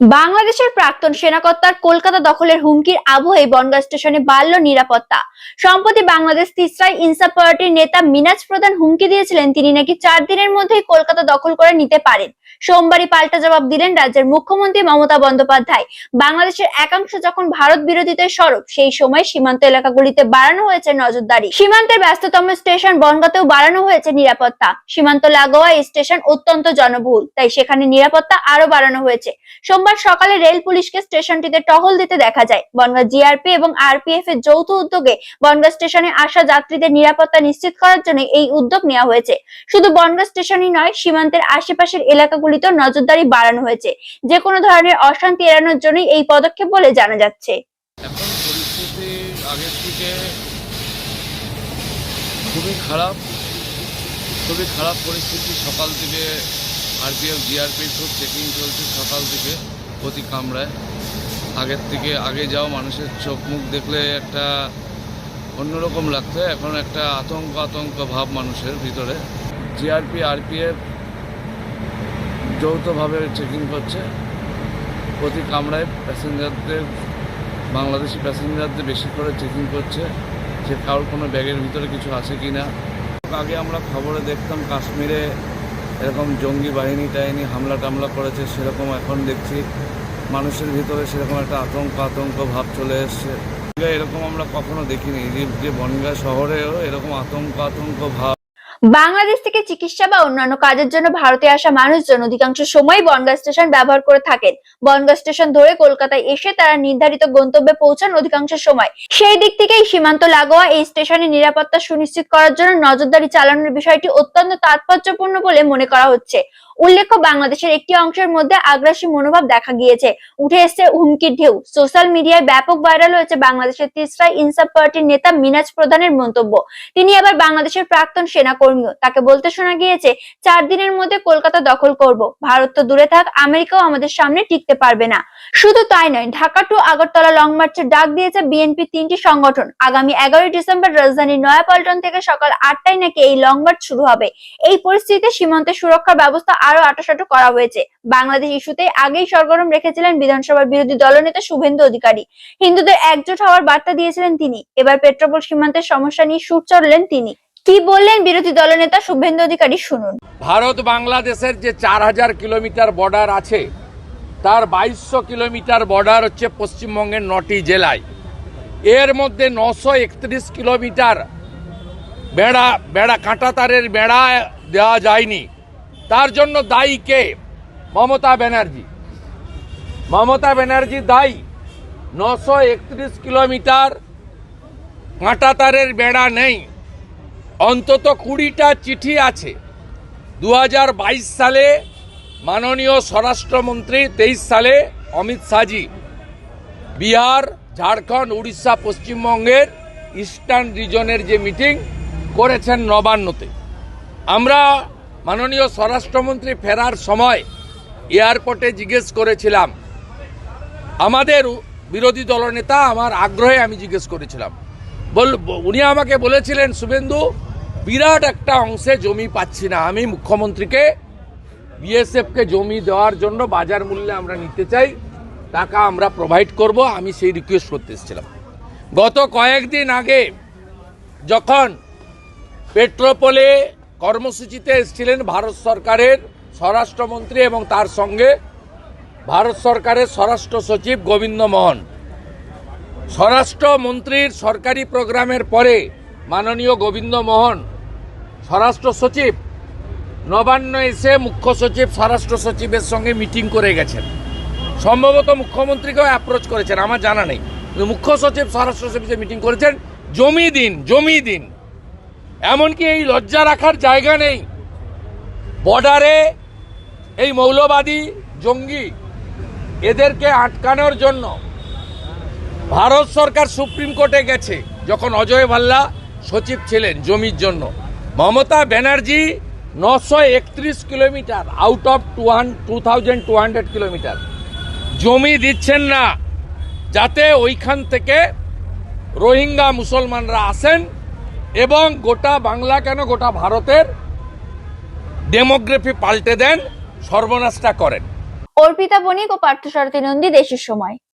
বাংলাদেশের প্রাক্তন সেনাকর্তার কলকাতা দখলের হুমকির আবহে বনগাঁ স্টেশনে বাড়ল নিরাপত্তা। সম্প্রতি বাংলাদেশ তিসরাই ইনসাফ পার্টির নেতা মিনাজ প্রধান হুমকি দিয়েছিলেন। তিনি নাকি চার দিনের মধ্যেই কলকাতা দখল করে নিতে পারেন। সোমবারই পাল্টা জবাব দিলেন রাজ্যের মুখ্যমন্ত্রী মমতা বন্দ্যোপাধ্যায়। বাংলাদেশের একাংশ যখন ভারত বিরোধীতে সরব, সেই সময় সীমান্ত এলাকাগুলিতে বাড়ানো হয়েছে নজরদারি। সীমান্তের ব্যস্ততম স্টেশন বনগাঁতেও বাড়ানো হয়েছে নিরাপত্তা। সীমান্ত লাগোয়া স্টেশন অত্যন্ত জনবহুল, তাই সেখানে নিরাপত্তা আরও বাড়ানো হয়েছে। সোমবার সকালে রেল পুলিশকে স্টেশনটিতে টহল দিতে দেখা যায়। বনগাঁ জিআরপি এবং আরপিএফ এর যৌথ উদ্যোগে বনগাঁ স্টেশনে আসা যাত্রীদের নিরাপত্তা নিশ্চিত করার জন্য এই উদ্যোগ নেওয়া হয়েছে। শুধু বনগাঁ স্টেশনই নয়, সীমান্তের আশেপাশের এলাকাগুলিতেও নজরদারি বাড়ানো হয়েছে। যে কোনো ধরনের অশান্তি এড়ানোর জন্যই এই পদক্ষেপ বলে জানা যাচ্ছে। খুবই খারাপ। খুবই খারাপ পরিস্থিতি সকাল থেকে আরপিএফ জিআরপি খুব চেকিং চলছে সকাল থেকে। প্রতি কামড়ায়। আগের থেকে আগে যাও, মানুষের চোখ মুখ দেখলে একটা অন্যরকম লাগতো এখন একটা আতঙ্ক আতঙ্ক ভাব মানুষের ভিতরে। জিআরপি আরপিএফ যৌথভাবে চেকিং করছে। প্রতি কামরায় প্যাসেঞ্জারদের, বাংলাদেশি প্যাসেঞ্জারদের বেশি করে চেকিং করছে। যে কারোর কোনো ব্যাগের ভিতরে কিছু আছে কি না আগে আমরা খবরে দেখতাম কাশ্মীরে এরকম জঙ্গি বাহিনী টাহিনী হামলা টামলা করেছে, সেরকম এখন দেখছি। মানুষের ভিতরে সেরকম একটা আতঙ্ক আতঙ্ক ভাব চলে এসছে। এরকম আমরা কখনো দেখিনি। যে বনগাঁ শহরেও এরকম আতঙ্ক আতঙ্ক, ভাব বাংলাদেশ থেকে চিকিৎসা বা অন্যান্য কাজের জন্য ভারতে আসা মানুষজন অধিকাংশ সময় বনগা স্টেশন ব্যবহার করে থাকেন। বনগা স্টেশন ধরে কলকাতায় এসে তারা নির্ধারিত গন্তব্যে পৌঁছান অধিকাংশ সময়। সেই দিক থেকেই সীমান্ত লাগোয়া এই স্টেশনে নিরাপত্তা সুনিশ্চিত করার জন্য নজরদারি চালানোর বিষয়টি অত্যন্ত তাৎপর্যপূর্ণ বলে মনে করা হচ্ছে। উল্লেখ্য, বাংলাদেশের একটি অংশের মধ্যে আগ্রাসী মনোভাব দেখা গিয়েছে। উঠে এসেছে হুমকির ঢেউ। সোশ্যাল মিডিয়ায় ব্যাপক ভাইরাল হয়েছে বাংলাদেশের তিসরা ইনসাফ পার্টির নেতা মিনাজ প্রধানের মন্তব্য। তিনি আবার বাংলাদেশের প্রাক্তন সেনাকর্মীও। তাকে বলতে শোনা গিয়েছে, চার দিনের মধ্যে কলকাতা দখল করব। ভারত তো দূরে থাক, আমেরিকাও আমাদের সামনে টিকতে পারবে না। শুধু তাই নয়, ঢাকা টু আগরতলা লং মার্চের ডাক দিয়েছে বিএনপি তিনটি সংগঠন। আগামী এগারোই ডিসেম্বর রাজধানীর নয়াপল্টন থেকে সকাল আটটায় নাকি এই লং মার্চ শুরু হবে। এই পরিস্থিতিতে সীমান্তে সুরক্ষার ব্যবস্থা আরও আটাশাটো করা হয়েছে। বাংলাদেশ ইস্যুতে আগেই সরগরম রেখেছিলেন বিধানসভার বিরোধী দলনেতা শুভেন্দু অধিকারী। হিন্দুদের একজোট হওয়ার বার্তা দিয়েছিলেন তিনি। এবার পেট্রোপোল সীমান্তের সমস্যা নিয়ে সুর চড়লেন তিনি। কি বললেন বিরোধী দলনেতা শুভেন্দু অধিকারী শুনুন। ভারত বাংলাদেশের যে চার হাজার কিলোমিটার বর্ডার আছে, তার বাইশশো কিলোমিটার বর্ডার হচ্ছে পশ্চিমবঙ্গের নটি জেলায়। এর মধ্যে নশো একত্রিশ কিলোমিটার বেড়া বেড়া, কাঁটাতারের বেড়া দেওয়া যায়নি। তার জন্য দায়ী কে? মমতা ব্যানার্জি। মমতা ব্যানার্জি দায়ী। নশো একত্রিশ কিলোমিটার কাঁটাতারের বেড়া নেই। অন্তত কুড়িটা চিঠি আছে। দু হাজার বাইশ সালে মাননীয় স্বরাষ্ট্রমন্ত্রী, তেইশ সালে অমিত শাহজি। বিহার, ঝাড়খণ্ড, উড়িষ্যা, পশ্চিমবঙ্গের ইস্টার্ন রিজনের যে মিটিং করেছেন নবান্নতে। আমরা মাননীয় স্বরাষ্ট্রমন্ত্রী ফেরার সময় এয়ারপোর্টে জিজ্ঞেস করেছিলাম, আমাদের বিরোধী দলনেতা আমার আগ্রহে আমি জিজ্ঞেস করেছিলাম। বল উনি আমাকে বলেছিলেন শুভেন্দু বিরাট একটা অংশে জমি পাচ্ছি না। আমি মুখ্যমন্ত্রীকে, বিএসএফকে জমি দেওয়ার জন্য বাজার মূল্যে আমরা নিতে চাই, টাকা আমরা প্রোভাইড করব, আমি সেই রিকোয়েস্ট করতে এসেছিলাম। গত কয়েকদিন আগে যখন পেট্রোপোলে কর্মসূচিতে এসেছিলেন ভারত সরকারের স্বরাষ্ট্রমন্ত্রী এবং তার সঙ্গে ভারত সরকারের স্বরাষ্ট্র সচিব গোবিন্দ মোহন। স্বরাষ্ট্রমন্ত্রীর সরকারি প্রোগ্রামের পরে মাননীয় গোবিন্দ মোহন, স্বরাষ্ট্র সচিব, নবান্ন এসে মুখ্য সচিব, স্বরাষ্ট্র সচিবের সঙ্গে মিটিং করে গেছেন। সম্ভবত মুখ্যমন্ত্রীকেও অ্যাপ্রোচ করেছেন, আমার জানা নেই। মুখ্য সচিব, স্বরাষ্ট্র সচিব মিটিং করেছেন, জমি দিন জমি দিন। এমনকি এই লজ্জা রাখার জায়গা নেই। বর্ডারে এই মৌলবাদী জঙ্গি এদেরকে আটকানোর জন্য ভারত সরকার সুপ্রিম কোর্টে গেছে, যখন অজয় ভাল্লা সচিব ছিলেন জমির জন্য। মমতা ব্যানার্জি নশো একত্রিশ kilometre out of two two thousand two hundred kilometre. জমি দিচ্ছেন না, যাতে ওইখান থেকে রোহিঙ্গা মুসলমানরা আসেন এবং গোটা বাংলা কেন গোটা ভারতের ডেমোগ্রাফি পাল্টে দেন, সর্বনাশটা করেন। অর্পিতা বণিক ও পার্থসারথী নন্দী, দেশের সময়।